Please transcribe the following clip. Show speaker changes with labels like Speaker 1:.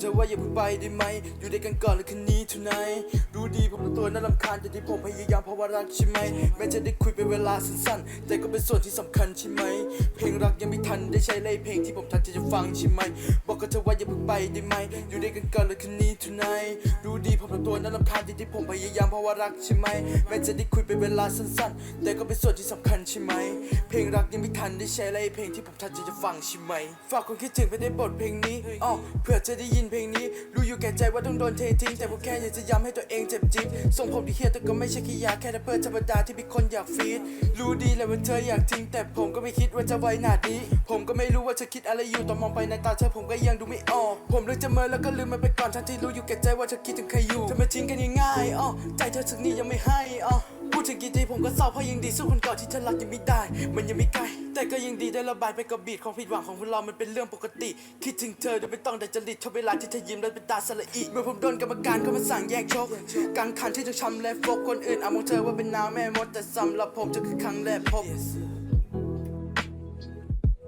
Speaker 1: อย่าเพิ่งไปได้ไหม อยู่ด้วยกันก่อนแล้วคืนนี้ tonight รู้ดีผมรู้ตัวน่ารำคาญแต่ที่ผมพยายามเพราะว่ารักใช่ไหม แม้จะได้คุยเป็นเวลาสั้นๆ แต่ก็เป็นส่วนที่สำคัญใช่ไหม เพลงรักยังไม่ทันได้ใช้เลยเพลงที่ผมทันจะจะฟังใช่ไหม บอกกับเธอว่าอย่าเพิ่งไปได้ไหม อยู่ด้วยกันก่อนแล้วคืนนี้ tonight รู้ดีผมรู้ตัวน่ารำคาญแต่ที่ผมพยายามเพราะว่ารักใช่ไหม แม้จะได้คุยเป็นเวลาสั้นๆ แต่ก็เป็นส่วนที่สำคัญใช่ไหม เพลงรักยังไม่ทันได้ใช้เลยเพลงที่ผมทันจะจะฟังใช่ไหม ฝากคนคิดถึงไปในบทเพลงนี้อ๋อเพื่อจะได้ยินเพลงนี้รู้อยู่แก่ใจว่าต้องโดนเททิ้ง แต่ผมแค่อยากจะย้ำให้ตัวเองเจ็บจี๊ดส่งผมที่เฮียแต่ก็ไม่ใช่แค่ยาแค่แรปเปอธรรมดาที่มีคนอยากฟีดรู้ดีแหละว่าเธออยากทิ้ง แต่ผมก็ไม่คิดว่าจะไวหนาดนี้ ผมก็ไม่รู้ว่าเธอคิดอะไรอยู่ตอนมองไปในตาเธอผมก็ยังดูไม่ออก ผมเลยจะเมินแล้วก็ลืมมันไปก่อนทั้งที่รู้อยู่แก่ใจว่าเธอคิดถึงใครอยู่ทำไมทิ้งกันง่ายๆอ๋อใจเธอถึงนี้ยังไม่ให้อ๋อ พูดถึงกี่ทีผมก็เศร้าเพราะยังดีสู้คนเก่าที่เธอรักยังไม่ได้ มันยังไม่ใกล้แต่ก็ยังดีได้ระบายไปกับบีดของผิดหวังของพวกเรา มันเป็นเรื่องปกติ คิดถึงเธอโดยไม่ต้องแต่จริตชอบเวลาที่เธอยิ้มแล้วเป็นตาสละอีเมื่อผมโดนกรรมการเขามาสั่งแยกชกกังขันที่จะช้ำและฟกคนอื่นอามองเธอว่าเป็นนาแม่มดแต่สำหรับผมเธอคือครั้งแรกพบ